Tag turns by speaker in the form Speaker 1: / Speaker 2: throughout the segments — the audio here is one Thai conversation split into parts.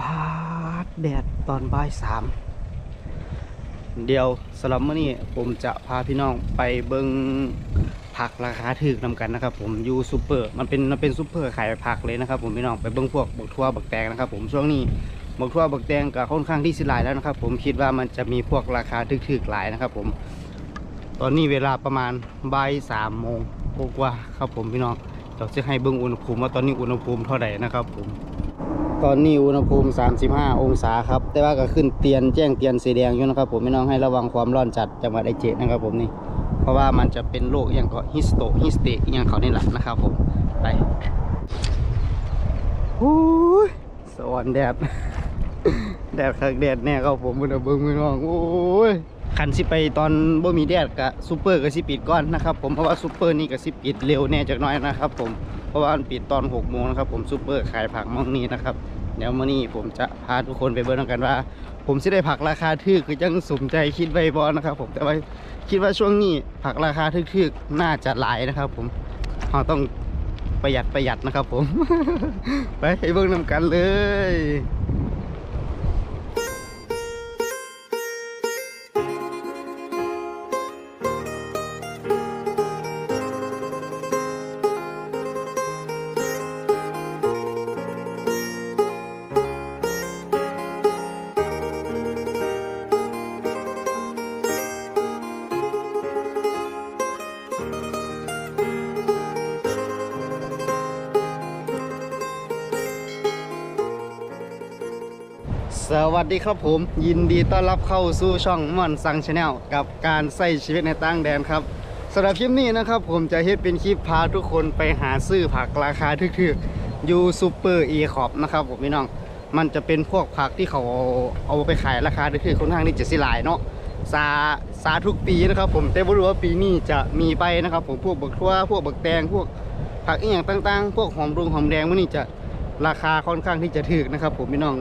Speaker 1: พาดแดดตอนบ่ายสามเดี๋ยวสำหรับมื้อนี้ผมจะพาพี่น้องไปเบิงผักราคาถูกนำกันนะครับ ผมอยูซูเปอร์มันเป็นมันเป็นซูเปอร์ขายผักเลยนะครับ ผมพี่น้องไปเบิงพวกบักทั่วบักแตงนะครับ ผมช่วงนี้บักทั่วบักแตงก็ค่อนข้างที่สิหลายแล้วนะครับ ผมคิดว่ามันจะมีพวกราคาถูกๆหลายนะครับ ผมตอนนี้เวลาประมาณบ่ายสามโมงกว่าครับผมพี่น้องเราจะให้เบิ้งอุณหภูมิว่าตอนนี้อุณหภูมิเท่าไหร่นะครับผม ตอนนี้อุณหภูมิ 35 องศาครับ แต่ว่าก็ขึ้นเตียนแจ้งเตียนสีแดงอยู่นะครับผมพี่น้องให้ระวังความร้อนจัดจังหวัดไอเจนะครับผมนี่ เพราะว่ามันจะเป็นโรคอย่างก็ฮิสโตฮิสเตอย่างเขานี่แหละนะครับผมไปโอ้ยสวรรค์แดด แดดคักแดดแน่ครับผมมันเบิ้งพี่น้องโอ้ยคันสิไปตอนบ่มีแดดกะซูเปอร์ก็สิปิดก่อนนะครับผมเพราะว่าซูเปอร์นี่ก็สิปิดเร็วแน่จักน้อยนะครับผม เพราะว่ามันปิดตอน6โมงนะครับผมซูเปอร์ขายผักมองนี้นะครับเดี๋ยวมื่อนี้ผมจะพาทุกคนไปเบิ่งกันว่า ผมสิได้ผักราคาถูกคือจังสมใจคิดไว้บ่นะครับ ผมแต่ว่าคิดว่าช่วงนี้ผักราคาถูกๆน่าจะหลายนะครับ ผมเราต้องประหยัดประหยัดนะครับ ผม ไปให้เบิ่งนำกันเลย วัสดีครับผม ยินดีต้อนรับเข้าสู่ช่องม่อนซังชาแนลกับการใช้ชีวิตในต่างแดนครับสำหรับคลิปนี้นะครับ ผมจะเฮ็ดเป็นคลิปพาทุกคนไปหาซื้อผักราคาถูกๆยูซูเปอร์อีคอปนะครับผมพี่น้อง มันจะเป็นพวกผักที่เขาเอาไปขายราคาถูกๆค่อนข้างที่จะสิหลายเนาะซาซาทุกปีนะครับ ผมแต่ไม่รู้ว่าปีนี้จะมีไปนะครับ ผมพวกบักทั่วพวกบักแตงพวกผักอีกอย่างต่างๆ พวกหอมรุงหอมแดงพวกนี้จะราคาค่อนข้างที่จะถูกนะครับ ผมพี่น้อง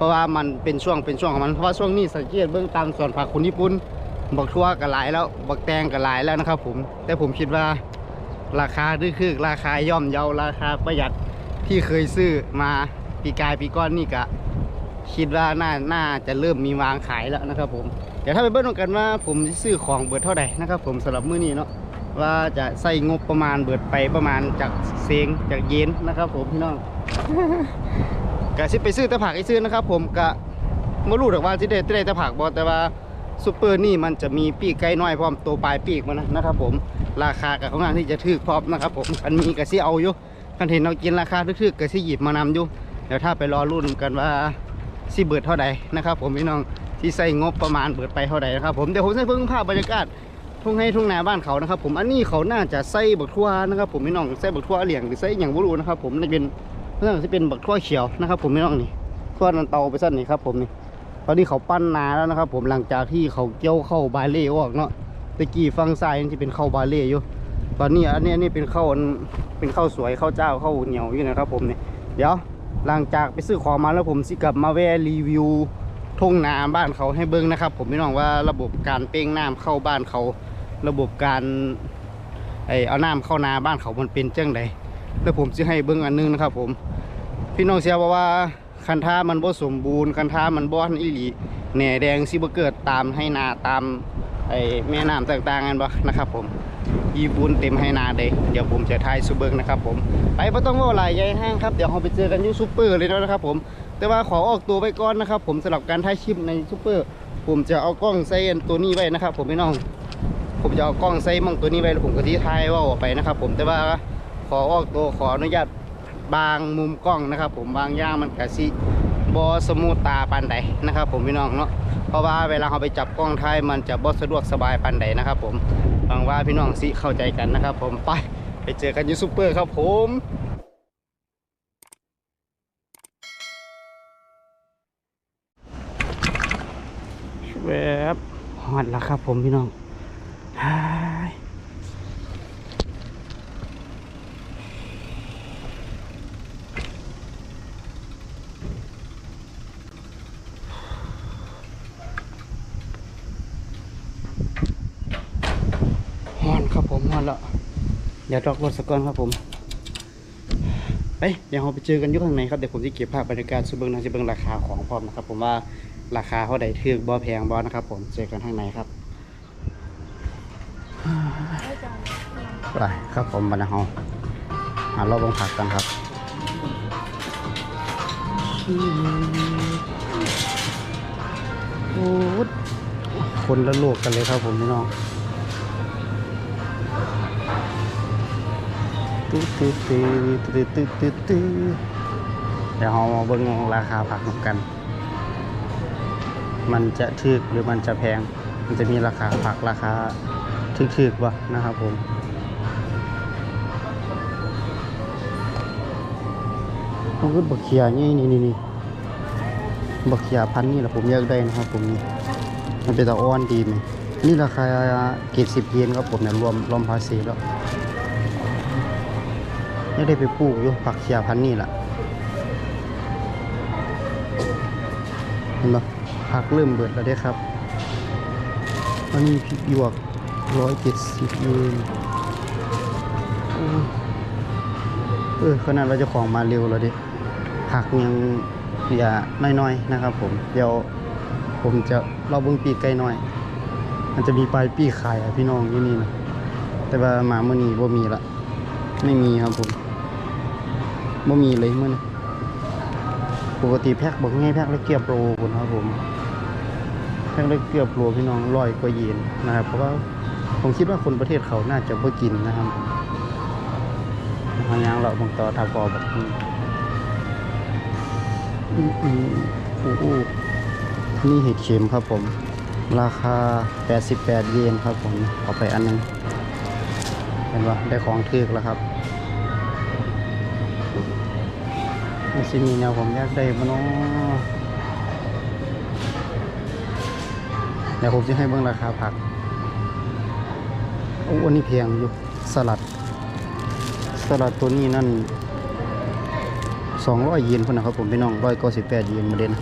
Speaker 1: เพราะว่ามันเป็นช่วงเป็นช่วงของมัน เพราะว่าช่วงนี้สังเกตเบื้องตามส่วนผักคนญี่ปุ่นบักทั่วก็หลายแล้วบักแตงก็หลายแล้วนะครับ ผม แต่ผมคิดว่าราคาดื้อคือราคาย่อมเยาราคาประหยัดที่เคยซื้อมาปีกายปีก้อนนี่ก็คิดว่าน่าน่าจะเริ่มมีวางขายแล้วนะครับ ผมเดี๋ยวถ้าไปเบิ้ลกันว่าผมซื้อของเบิดเท่าไหร่นะครับผมสำหรับมื้อนี้เนาะว่าจะใส่งบประมาณเบิดไปประมาณจากเซงจากเยนนะครับ ผมพี่น้อง กะสิไปซื้อแต่ผักไอ้ซื้อนะครับ ผมกะไม่รู้หรอกว่าสิได้ได้แต่ผักบ่แต่ว่าซูเปอร์นี่มันจะมีปีกไก่น้อยพร้อมตัวปลายปีกมันนะนะครับ ผมราคากับของงานที่จะถือพร้อมนะครับ ผมอันมีกะสิเอาอยู่คันเห็นเรากินราคาทึกๆกะสิหยิบมานำอยู่เดี๋ยวถ้าไปรอรุ่นกันว่าสิเบิดเท่าใดนะครับ ผมพี่น้องที่ใส่งบประมาณเบิดไปเท่าใดนะครับ ผมเดี๋ยวผมจะเพิ่งภาพบรรยากาศทุ่งให้ทุ่งนาบ้านเขานะครับ ผมอันนี้เขาน่าจะใส่บักทั่วนะครับ ผมพี่น้องใส่บักทั่วเหลี่ยงหรือใส่อย่างบ่รู้นะครับ ผมนี่เป็น เพื่อนที่เป็นบักทั่วเขียวนะครับ ผมไม่ต้องนี่ทั่วนันเตาไปสั้นนี่ครับ ผมนี่ตอนนี้เขาปั้นนาแล้วนะครับ ผมหลังจากที่เขาเกี่ยวเข้าบาเล่ออกเนาะตะกี้ฟังซ้ายนี่ที่เป็นเข้าบาเล่อยู่ ตอนนี้อันนี้อันนี้เป็นข้าวเป็นข้าวสวยข้าวเจ้าข้าวเหนียวอยู่นะครับ ผมนี่เดี๋ยวหลังจากไปซื้อของมาแล้วผมสิกลับมาแวะรีวิวทุ่งนาบ้านเขาให้เบิ้งนะครับ ผมไม่น้องว่าระบบการเป้งน้ำเข้าบ้านเขา ระบบการไอเอาน้ำเข้านาบ้านเขามันเป็นเจังใดแล้วผมจะให้เบิ้งอันนึงนะครับ ผม พี่น้องเสียบอกว่าคันท่ามันบ่สมบูรณ์คันท่ามันบ่อนอีหลีแหน่แดงสิบ่เกิดตามให้นาตามไอแม่น้ำต่างๆกันบ่นะครับผมยีบุญเต็มให้นาเลยเดี๋ยวผมจะทายซูเบิงนะครับผมไปบ่ต้องว่าหลายใหญ่ห้างครับเดี๋ยวเราไปเจอกันยู่ซูเปอร์เลยนะครับผมแต่ว่าขอออกตัวไปก่อนนะครับผมสำหรับการถ่ายคลิปในซูเปอร์ ผมจะเอากล้องใส่อันตัวนี้ไว้นะครับ ผมพี่น้อง ผมจะเอากล้องใส่มั่งตัวนี้ไว้แล้วผมก็ที่ถ่ายว่าออกไปนะครับ ผมแต่ว่าขอออกตัวขออนุญาต บางมุมกล้องนะครับ ผมบางอย่างมันกะสิบอสมูทตาปานใดนะครับ ผมพี่น้องเนาะเพราะว่าเวลาเราไปจับกล้องถ่ายมันจะบอสะดวกสบายปานใดนะครับ ผมหวังว่าพี่น้องสิเข้าใจกันนะครับ ผมไปไปเจอกันยูซูเปอร์ครับผมแวบฮอดแล้วครับผมพี่น้องฮ่ายฮอนครับผมฮอนแล้ว เดี๋ยวดอกรถสกก่อนครับผมไปเดี๋ยวเราไปเจอกันอยุ่ข้างในครับเดี๋ยวผมจะเก็บภาพบรรยากาศสุเบิงนะจะเบิงราคาของพร้อมนะครับผมว่าราคาเท่าใดถือบ่แพงบ่นะครับ ผมเจอกันข้างในครับไปครับผมบรรณาฮาหาเราบงผักกันครับโอ้คนละโลกกันเลยครับผมพี่น้อง ตึ๊ดตึ๊ดตึ๊ดตึ๊ดตึ๊ดตึ๊ดตึ๊ดเดี๋ยวเรามาเบิ่งราคาผักนำกัน มันจะถูกหรือมันจะแพง มันจะมีราคาผักราคาถูกๆบ่นะครับผมมันก็บักเขียนี่นี่นี่นี่บักเขียพันนี่แหละผมอยากได้นะครับผมนี่มันเป็นตะอ้อนดีไหมนี่ราคาเกรดสิบเยนครับผมเนี่ยรวมรวมภาษีแล้ว ยังได้ไปปลูกอยู่ผักเขียพันนี่แหละเห็นปะผักเริ่มเบิดแล้วด้ครับอันนี้พริกหยวกร้อยเจ็ดสิบเยนโอ้เออขนาดเราจะของมาเร็วแล้วดิผักยังเหลือน้อยๆนะครับ ผมเดี๋ยวผมจะเราเบิ่งปีกไก่น้อย มันจะมีปลายปีกขายอะพี่น้องที่นี่นะแต่ว่าหมาเมื่อนี้บ่มีละไม่มีครับผม บ่มีเลยมันปกติแพ็คบอกง่ายแพ็คละเกียบโลคุณครับผมแพ็คละเกียบโลพี่น้องร้อยกว่าเยนนะครับ เพราะว่าผมคิดว่าคนประเทศเขาน่าจะบ่กินนะครับหางยางเราบางต่อทาพอแบบนี้อืมอืมโอ้นี่เห็ดเข็มครับผม ราคา 88 เยนครับผมเอาไปอันหนึงเห็นปะได้ของทึกแล้วครับ มันสิมีแนวผมอยากได้บ่เนาะเดี๋ยวผมจะให้เบิ่งราคาผักโอ้อันนี้แพงอยู่สลัด สลัดตัวนี้นั่น200เยนพุ่นนะครับผมพี่น้อง198เยนมาเด่น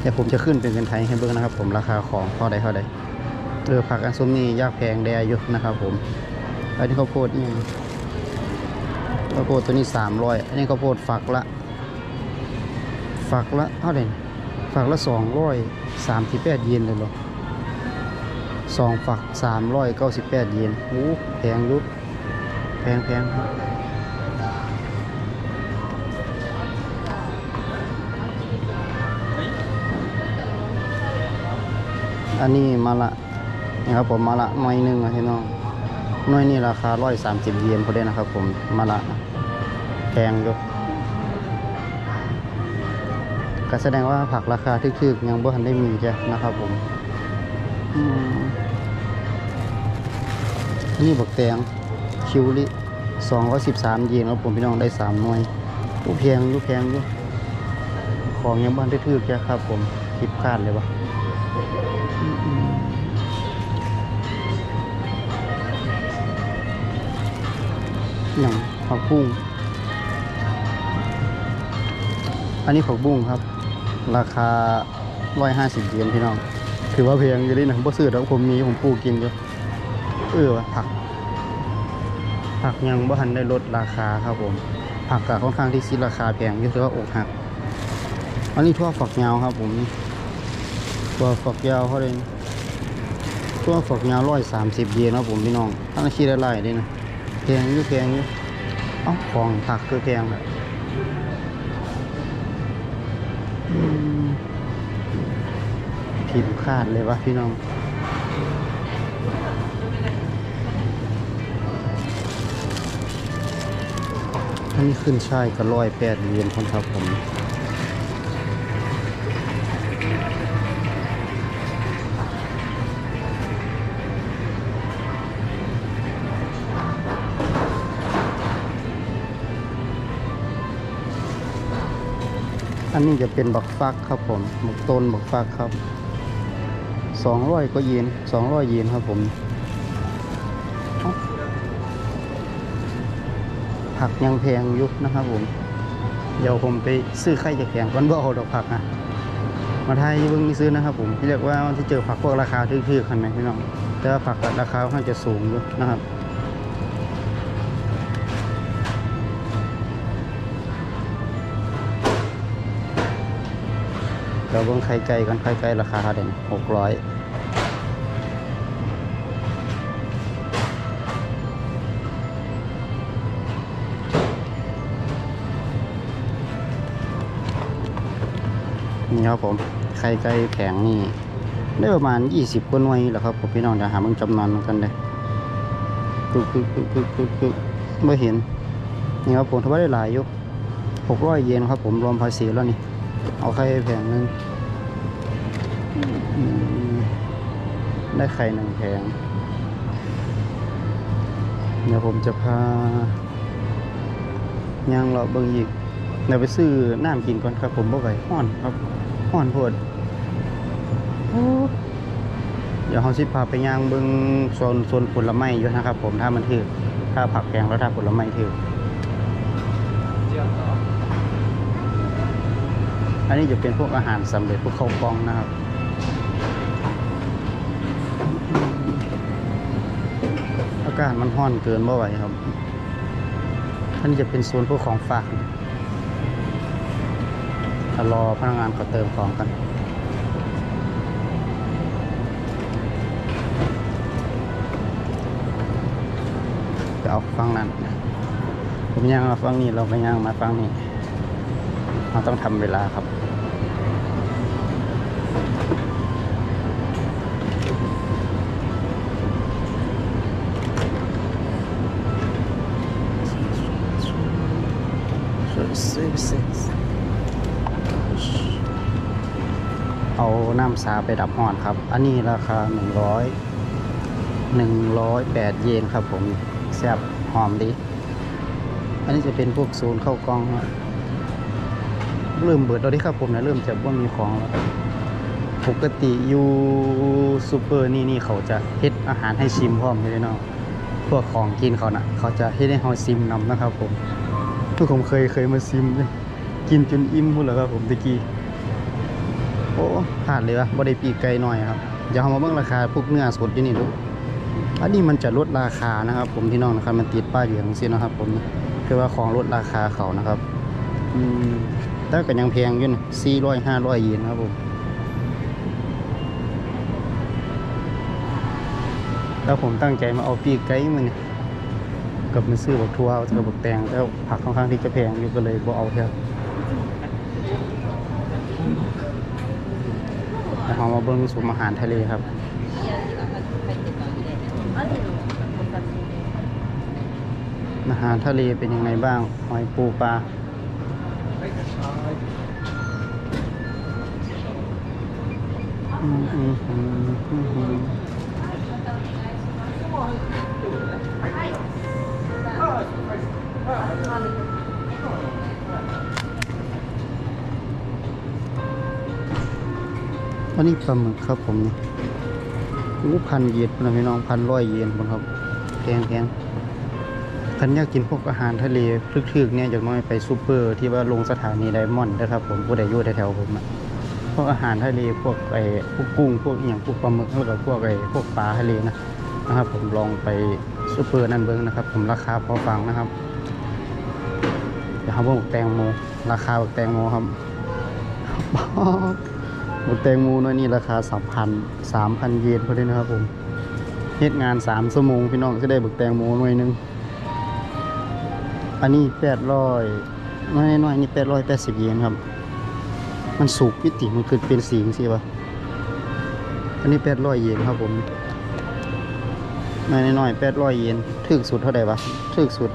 Speaker 1: เดี๋ยวผมจะขึ้นเป็นเงินไทยให้เบิ่งนะครับผมราคาของเท่าใดเท่าใดเออผักอันส้มนี่ยากแพงแดอยู่นะครับผมอันนี้ข้าวโพดนี่ข้าวโพดตัวนี้สามร้อยอันนี้ข้าวโพดฝักละ ฝักละเท่าไหร่นฝักละสองร้อยสามสิบแปดเยนเลยหรอสองฝักสามร้อยเก้าสิบแปดเยนโอ้แพงยุบแพงแพงครับอันนี้มาละนี่ครับผมมาละหน่อยหนึ่งอะพี่น้องหน่วยนี่ราคาร้อยสามสิบเยนพอดีนะครับผมมาละแพงยู่ก็ แสดงว่าผักราคาทึกๆยังบ่ทันได้มีจ้ะนะครับผมนี่บักแตงคิวลิสองร้อยสิบสามเยนครับผมพี่น้องได้สามหน่วยโอ้แพงอยู่แพงยู่ของยังบ้านได้ทึกจ้ะครับ ผมคิดพลาดเลยวะอืมหนังผักบุ้งอันนี้ผักบุ้งครับ ราคาร้อยห้าสิบเยนพี่น้อง ถือว่าแพงอยู่ดีนะผมซื้อแล้วผมมีผมปลูกกินอยู่เออผัก ผักยังบ่ทันได้ลดราคาครับผม ผักก็ค่อนข้างที่ซิราคาแพงอยู่ถือว่าอกหัก อันนี้ทั่วฝักยาวครับผมนี่ทั่วฝักยาวเขาเลยทั่วฝักยาวร้อยสามสิบเยนครับผมพี่น้องตั้งคิดอะไรได้นะแพงอยู่แพงอยู่เอ้าของผักคือแพงแบบ ผิดคาดเลยวะพี่น้องอันนี้ขึ้นช่ายก็ร้อยแปดเหรียญคนครับผมอันนี้จะเป็นบักฟักครับผมบักต้นบักฟักครับ 200ก็เยน200 เยนครับผมผักยังแพงยุบนะครับผม เดี๋ยวผมไปซื้อไข่จะแพงวันบ่เอดอกผักนะมาไทยเพิ่งซื้อนะครับผมเรียกว่าที่เจอผักพวกราคาทื่อๆคันไหมพี่น้อง แต่ว่าผักราคาค่อนจะสูงอยู่นะครับเราเบิ่งไข่ไก่กันไข่ไก่ราคาเด่นหกร้อย นี่ครับผมไข่ไก่แข็งนี่ ได้ประมาณ 20กว่าหน่วยแหละครับผมพี่น้องเดี๋ยวหาเบิ่งจำนวนกันเลยคือคือคือคือคือคือไม่เห็นนี่ครับผมถือว่าได้หลายอยู่600เยนครับผมรวมภาษีแล้วนี่ เอาไข่แผงหนึงได้ไข่หนึ่งแผงเดี๋ยวผมจะพาย่างเราเบิ่งอีกเดี๋ยวไปซื้อน้ำกินก่อนครับผมบ่ไหวห้อนครับ ห้อนโพดโอ้เดี๋ยวเขาสิพาไปย่างเบิ่งโซนโซนผลไม้อยู่นะครับ ผมถ้ามันถือถ้าผักแพงแล้วถ้าผลไม้ถืออันนี้จะเป็นพวกอาหารสำเร็จพวกข้าวกล้องนะครับอากาศมันห้อนเกินบ่ไหวครับอันนี้จะเป็นโซนพวกของฝากะลอพนักงานเขาเติมของกันจะเอาฟังนั้น ผมย่างมาฟังนี้เราก็ย่างมาฟังนี้เราต้องทำเวลาครับ36 น้ำสาไปดับห้อนครับ อันนี้ราคา 100 108 เยนครับผมแซ่บหอมดี อันนี้จะเป็นพวกศูนย์เข้ากองครับเริ่มเบิดแล้วเดิครับผมนะเริ่มจะว่ามีของแล้วปกติอยู่ซูเปอร์นี่นี่เขาจะเฮ็ดอาหารให้ชิมพร้อมเลยเนาะพวกของกินเขาน่ะ เขาจะเฮ็ดให้เราซิมนำนะครับผมทุกผมเคยเคยมาซิมเลยกินจนอิ่มพุ่นแล้วครับผมตะกี้ อ้ผ่านเลยวะบ่ได้ปีกไก่หน่อยครับเดี๋ยวเรามาเบิ่งราคาพวกเนื้อสดอยู่นี่ดูอันนี้มันจะลดราคานะครับ ผมพี่น้องนะครับมันติดป้ายอยู่อย่างนี้นนะครับ ผมคือว่าของลดราคาเขานะครับอืมแต่ก็ยังแพงอยู่นะสี่ร้อยห้าร้อยเยนครับผมแล้วผมตั้งใจมาเอาปีกไก่มันกับมาซื้อบักทัวเอากับบักแตงแล้วผักค่อนข้างที่จะแพงอยู่ก็เลยบ่เอาเถอะ แล้วเรามาเบิ้งสุมอาหารทะเลครับอาหารทะเลเป็นยังไงบ้าง หอยปูปลาอืม นนี้ปลาหมึกครับผมนี่อู้พันเยนนะพี่น้องพันร้อยเย็นผมครับแพงแพงคันอยากกินพวกอาหารทะเลทึกๆเนี่ยจากน้อยไปซูเปอร์ที่ว่าลงสถานีไดมอนด์นะครับผมผู้ใดอยู่แถวๆผมอะพวกอาหารทะเลพวกไอ้พวกกุ้งพวกอย่างพวกปลาหมึกแล้วก็พวกไอ้พวกปลาทะเลนะนะครับ ผมลองไปซูเปอร์นั่นเบิ้งนะครับ ผมราคาพอฟังนะครับเดี๋ยวเขาบอกแตงโมราคาบอกแตงโมครับ หมดแตงโมน้อยนี่ราคาสามพันสามพันเยนพอดีนะครับผมเฮ็ดงานสามชั่วโมงพี่น้องจะได้บึกแตงโมหน่วยหนึงอันนี้แปดร้อยน้อยน้อยนี่แปดร้อยแปดสิบเยนครับ มันสุกพิติมันคือเป็นสีสิวะอันนี้แปดร้อยเยนครับผมน้อยน้อยแปดร้อยเยนถึกสุดเท่าไหร่วะถึกสุด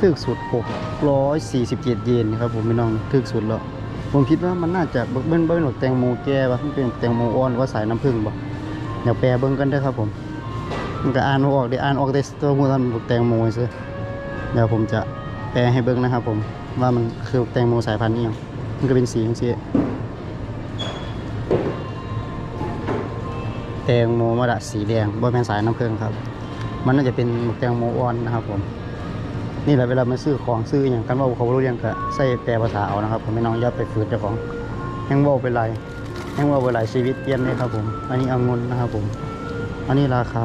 Speaker 1: ถึกสุดหกร้อยสี่สิบเจ็ดเยนครับผมพี่น้องถึกสุดแล้ว ผมคิดว่ามันน่าจะเบิ้งเบิ้งเบิ้งหนกแตงโมแก่ปะมันเป็นแตงโมอ่อนหรือว่าสายน้ำผึ้งบ่เดี๋ยวแปลเบิ้งกันเด้ครับผมมันก็อ่านออกเดี๋ยวอ่านออกแต่ตัวมูทันบอกแตงโมซื่อเดี๋ยวผมจะแปลให้เบิ้งนะครับ ผมว่ามันคือแตงโมสายพันธุ์นี้ยังมันก็เป็นสีของเสียแตงโมมะระสีแดงบ่แม่นสายน้ำผึ้งครับ มันน่าจะเป็นแตงโมอ่อนนะครับผม นี่แหละเวลามาซื้อของซื้ออย่างกันว่าเขาบ่รู้เรื่องก็ใส่แปลภาษาเอานะครับผมไม่น้องย่าไปฝืนเจ้าของแห้งว่าไปไรแห้งว่าไปไรชีวิตเปลี่ยนเลยครับผม อันนี้องุ่นนะครับผม อันนี้ราคา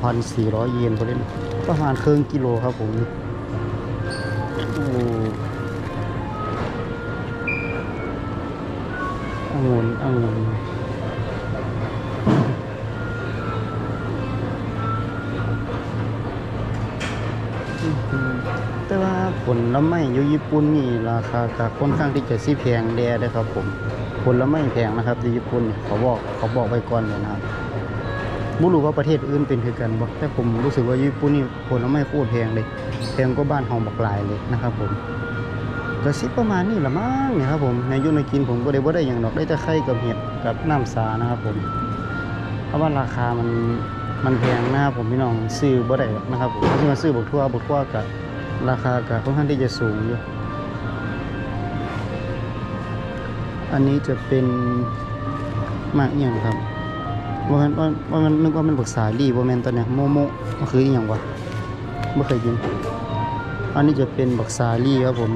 Speaker 1: 2,400 เยนพอดีนประมาณครึ่งกิโลครับผมอ้อองุ่นองุ่น ผลไม้อยู่ญี่ปุ่นนี่ราคาก็ค่อนข้างที่จะสิแพงแดเด้ครับผมผลไม้แพงนะครับที่ญี่ปุ่นเขาบอกเขาบอกไว้ก่อนเลยนะครับไม่รู้ว่าประเทศอื่นเป็นคือกันบ่แต่ผมรู้สึกว่าญี่ปุ่นนี่ผลไม้โคตรแพงเลยแพงกว่าบ้านเฮาบักหลายเลยนะครับผมก็สิประมาณนี้ละมั้งเนี่ยครับผมในยุ่ในกินผมก็ได้บ่ได้อย่างดอกได้แต่ไข่กับเห็ดกับน้ำสานะครับผมเพราะว่าราคามันมันแพงนะครับผมพี่น้องซื้อบ่ได้หรอกนะครับผมที่มาซื้อบักทั่วบักทั่วกับ ราคากับค่อนข้างที่จะสูงอยู่ อันนี้จะเป็นมากอย่างครับว่ามันว่ามันนึกว่ามันบักสาลี่บ่แมนตัวเนี้ยโมโมมันคืออย่างวะไม่เคยกิน อันนี้จะเป็นบักสาลี่ครับผม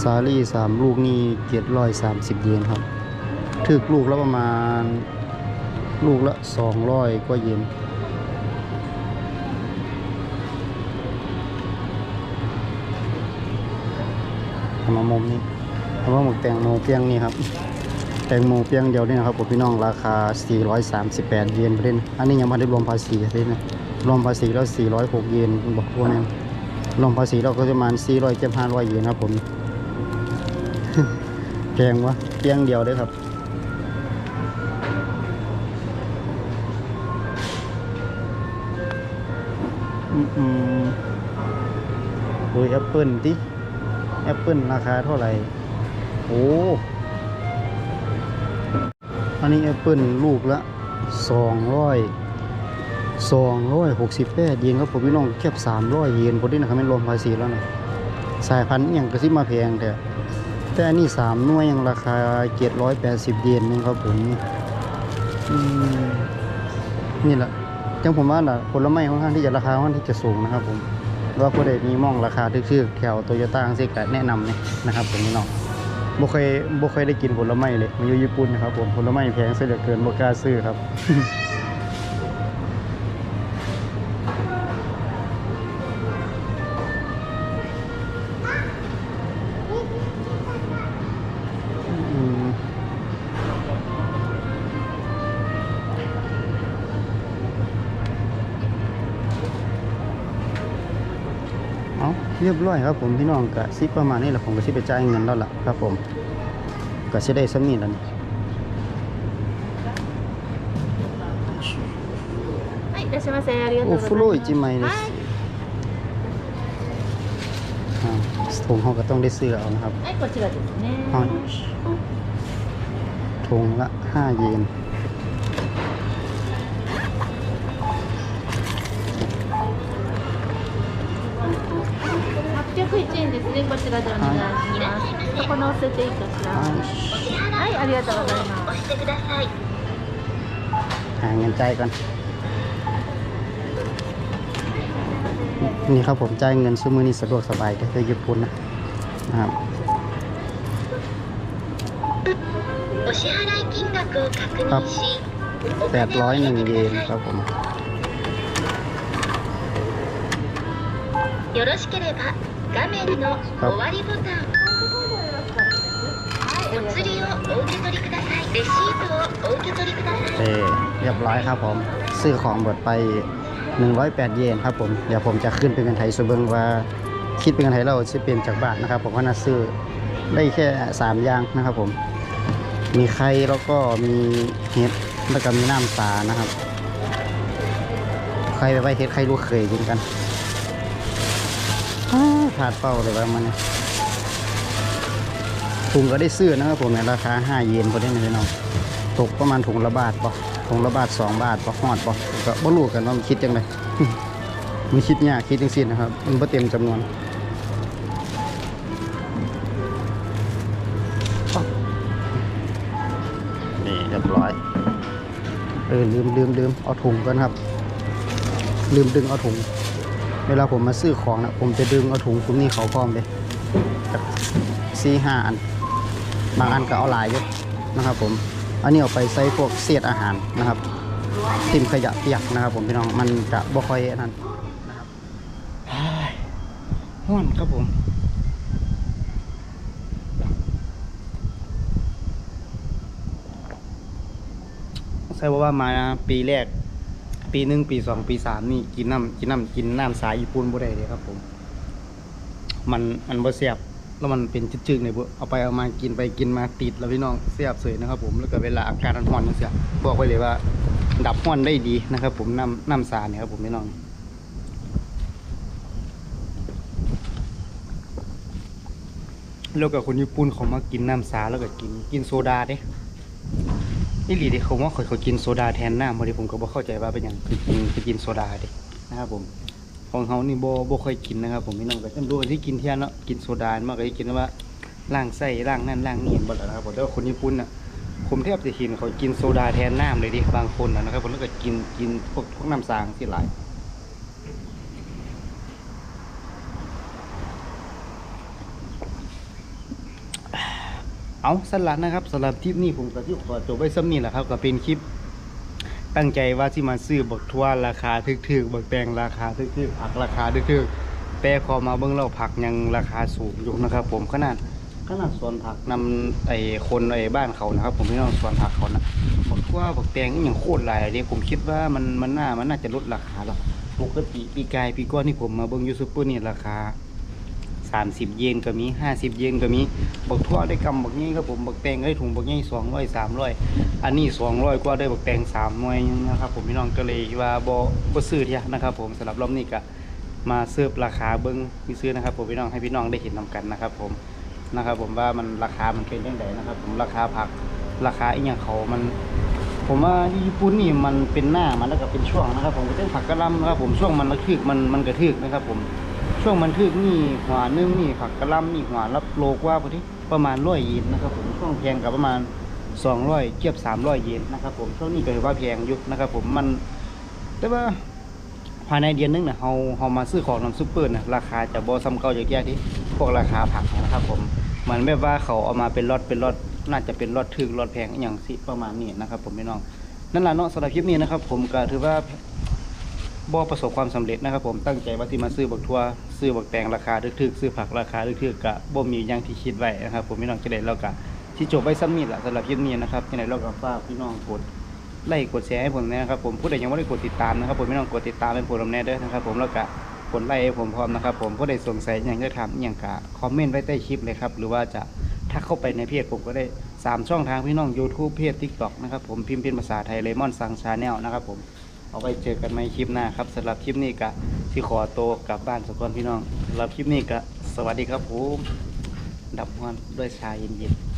Speaker 1: ซาลี่สามลูกนี่เจ็ดร้อยสามสิบเยนครับถึกลูกและประมาณ ลูกละสองร้อยกว่าเยน มามุมนี้ทำมาหมกแตงโมเปียงนี่ครับแตงโมเปียงเดียวนี่นะครับผมพี่น้องราคา 438 เยนประเด็นอันนี้ยังไม่ได้รวมภาษีเลยนะรวมภาษีแล้ว 406 เยนบอกพว่าแม่นรวมภาษีเราก็จะประมาณ400เจ็ด500เยนครับผมแพงวะเพียงเดียวเด้ครับอืมอืมดูแอปเปิลดิ แอปเปิลราคาเท่าไหร่โอ้อันนี้แอปเปิลลูกละสองร้อยสองร้อยหกสิบแปดเยนครับผมพี่น้องแคบสามร้อยเยนพอดีนะครับไม่รวมภาษีแล้วนะสายพันธุ์อย่างกระซิบมาแพงแต่แต่อันนี้สามหน่วยยังราคาเจ็ดร้อยแปดสิบเยนนึงครับผมอืมนี่แหละจังผมว่าล่ะผลไม้ค่อนข้างที่จะราคาค่อนข้างที่จะสูงนะครับผม ว่าผู้ใดมีมองราคาทึกๆแถวโตโยต้าอังซิกแนะนำเนี่ยนะครับผมนี่น้องบ่เคยบ่เคยได้กินผลไม้เลยมาอยู่ญี่ปุ่นนะครับผมผลไม้แพงเสียเหลือเกินบ่กล้าซื้อครับ เอาเรียบร้อยครับผมพี่น้องกะซิประมาณนี้แหละผมก็สิไปจ่ายเงินแล้วล่ะครับผมก็สิได้สำนีแล้วนี่
Speaker 2: はい、いらっしゃいませ。ありがとう
Speaker 1: お
Speaker 2: ございます。
Speaker 1: 風呂一枚です、
Speaker 2: はい、
Speaker 1: อ่าถุงเขาก็ต้องได้ซื้อเอานะครับ
Speaker 2: はい、こちらですね。
Speaker 1: はいถุงละ5เยน
Speaker 2: 801円ですね。こちらでお願いします。そこ乗せていいかしら。
Speaker 1: は
Speaker 2: はい、ありがとうございます。押してください。
Speaker 1: いหาเงินจ่ายก่อนนี่ครับผมจ่ายเงินซื้อมือนี่สะดวกสบายก็คือญี่ปุ่นนะนะครับ
Speaker 3: お支払い金額を確認し、
Speaker 1: แปดร้อยหนึ่งเยนครับผม
Speaker 3: よろしければ 画面の終わりボタン、お釣りをお受け取りください。レシートをお受け取りください。
Speaker 1: เอเรียบร้อยครับผม ซื้อของหมดไป 108 เยนครับผม เดี๋ยวผมจะขึ้นเป็นเงินไทยส่วนเบิงว่าคิดเป็นเงินไทยเราจะเป็นจากบาทนะครับ ผมว่าน่าซื้อได้แค่ 3 อย่างนะครับผม มีไข่แล้วก็มีเห็ดแล้วก็มีน้ำตานะครับไข่ไปไว้เห็ดไข่ลูกเคยกินกันอ้าว ขาดเป้าเลยว่ามันถุงก็ได้ซื้อนะครับผมในราคา 5 เยนพอได้ไหมพี่น้องตกประมาณถุงละบาทปะถุงละบาทสองบาทปะหอดปะก็บ่รู้กันว่ามันคิดจังไดมันคิดยากคิดจังซี่นะครับ มันบ่เต็มจำนวนปะนี่เรียบร้อยเออลืมลืมลืมเอาถุงกันครับ ลืมดึงเอาถุง วลาผมมาซื้อของนะผมจะดึงเอาถุงคุมนี่เขาพร้อมเลยสี่ห้าอัน บางอันก็เอาหลายเยอะนะครับ ผม อันนี้เอาไปใส่พวกเศษอาหารนะครับทิ่มขยะเปียกนะครับ ผมพี่น้องมันจะบ่ค่อยนั่นนะครับห้อนครับผมใช่ว่ามาปีแรก ปีหนึ่งปีสองปีสามนี่กินน้ำกินน้ำกินน้ำสายญี่ปุ่นบ่ได้เลยครับผม มันมันบ่เสียบแล้วมันเป็นจืดๆเนี่ยเอาไปเอามากินไปกินมาติดแล้วพี่น้องเสียบเสยนะครับ ผมแล้วก็เวลาอากาศร้อนๆจังซี่บอกไว้เลยว่า ดับร้อนได้ดีนะครับ ผมน้ำน้ำสาเนี่ยครับผมพี่น้องแล้วก็คนญี่ปุ่นเขามากินน้ำสาแล้วก็กินกินโซดาเด้ นี่หลีเด้เขาว่าเขาเขากินโซดาแทนน้ำพอดีผมก็บ่เข้าใจว่าเป็นหยังคือกินคือกินโซดาเด้นะครับผมของเขานี่บ่บ่ค่อยกินนะครับ ผมพี่น้องก็ต้องดูที่กินเที่ยนเนาะกินโซดามากก็จะกินว่าล้างไส้ล้างนั่นล้างนี่บ่ล่ะนะครับผมแต่ว่าคนญี่ปุ่นน่ะผมแทบจะเห็นเขากินโซดาแทนน้ำเลยดิบางคนน่ะนะครับผมแล้วก็กินกินพวกพวกน้ำสางที่หลาย เอาสลัดนะครับสำหรับคลิปนี้ผมก็ที่ขอจบไว้ซ้ำนี่แหละครับก็เป็นคลิป ตั้งใจว่าที่มาซื้อบักทั่วราคาถึกๆบักแตงราคาถึกๆผักราคาถึกๆแต่พอมาเบิ่งเราผักยังราคาสูงอยู่นะครับ ผมขนาดขนาดสวนผักนำไอ้คนไอ้บ้านเขานะครับ ผมพี่น้องสวนผักเขานะบักทั่วบักแตงนี่ยังโคตรหลายเลยผมคิดว่ามันมันน่ามันน่าจะลดราคาแล้วปกติปีกายปีก่อนที่ผมมาเบิ่งยูซูเปอร์นี่ราคา 30 เยนก็มี 50 เยนก็มีบักทั่วได้กำบักนี้ครับผมบักแตงได้ถุงบักนี้200 300อันนี้200กว่าได้บักแตง3หน่วยนะครับผมพี่น้องก็เลยว่าบ่บ่ซื้อเที่ยนะครับผมสำหรับรอบนี้ก็มาเสิร์ฟราคาเบิ่งมีซื้อนะครับผมพี่น้องให้พี่น้องได้เห็นนํกันนะครับผมนะครับผมว่ามันราคามันเป็นจังไดนะครับผมราคาผักราคาอีหยังเขามัน ผมว่าญี่ปุ่นนี่มันเป็นหน้ามันแล้วก็เป็นช่วงนะครับ ผมก็เป็นผักกระลำนะครับผมช่วงมันกระทึกมันมันกระทึกนะครับผม ช่วงมันทึกนี่หัวหนึงนี่ผักกระล่ำนี่หัวรับโลกว่าพอดีประมาณร้อยเยนนะครับผมช่วงแพงกับประมาณสองร้อยเกียบสามร้อยเยนนะครับผมช่วงนี้ก็ถือว่าแพงอยู่นะครับผมมัน แต่ว่าภายในเดือนนึงเนะเฮาเฮามาซื้อของน้ำซุปเปอร์นะราคาจะบ่ซ้ำเก่าอย่างแก่ที่พวกราคาผักนะครับผมเหมือนแบบว่าเขาเอามาเป็นรอดเป็นรอดน่าจะเป็นรอดถึกรอดแพงอย่างสิประมาณนี้นะครับผมพี่น้องนั่นแหละเนาะสำหรับคลิปนี้นะครับผมก็ถือว่า บ่ประสบความสำเร็จนะครับผมตั้งใจว่าที่มาซื้อบักทั่วซื้อบักแตงราคาถึกๆซื้อผักราคาถึกๆกะบ่มีอย่างที่คิดไว้นะครับผมพี่น้องจะได้แล้วก็ที่จบไว้ซ้ำนี้แหละสำหรับคลิปนี้นะครับที่ไหนเราก็ฝากพี่น้องกดไลค์กดแชร์ให้ผมนะครับผมผู้ใดยังไม่ได้กดติดตามนะครับผมพี่น้องกดติดตามให้ผมลำแน่เด้อนะครับผมแล้วก็กดไลค์ให้ผมพร้อมนะครับผมผู้ใดสงสัยอย่างก็ถามอย่างกะคอมเมนต์ไว้ใต้คลิปเลยครับหรือว่าจะทักเข้าไปในเพจผมก็ได้สามช่องทางพี่น้อง YouTube เพจ TikTok นะครับผมพิมพ์เป็นภาษาไทยเลมอนซังชาแนลนะครับผม เอาไว้เจอกันใหม่คลิปหน้าครับสำหรับคลิปนี้กะที่ขอโตวกลับบ้านสักคนพี่น้องสำหรับคลิปนี้กะสวัสดีครับผมดับฮอนด้วยชาเย็นๆ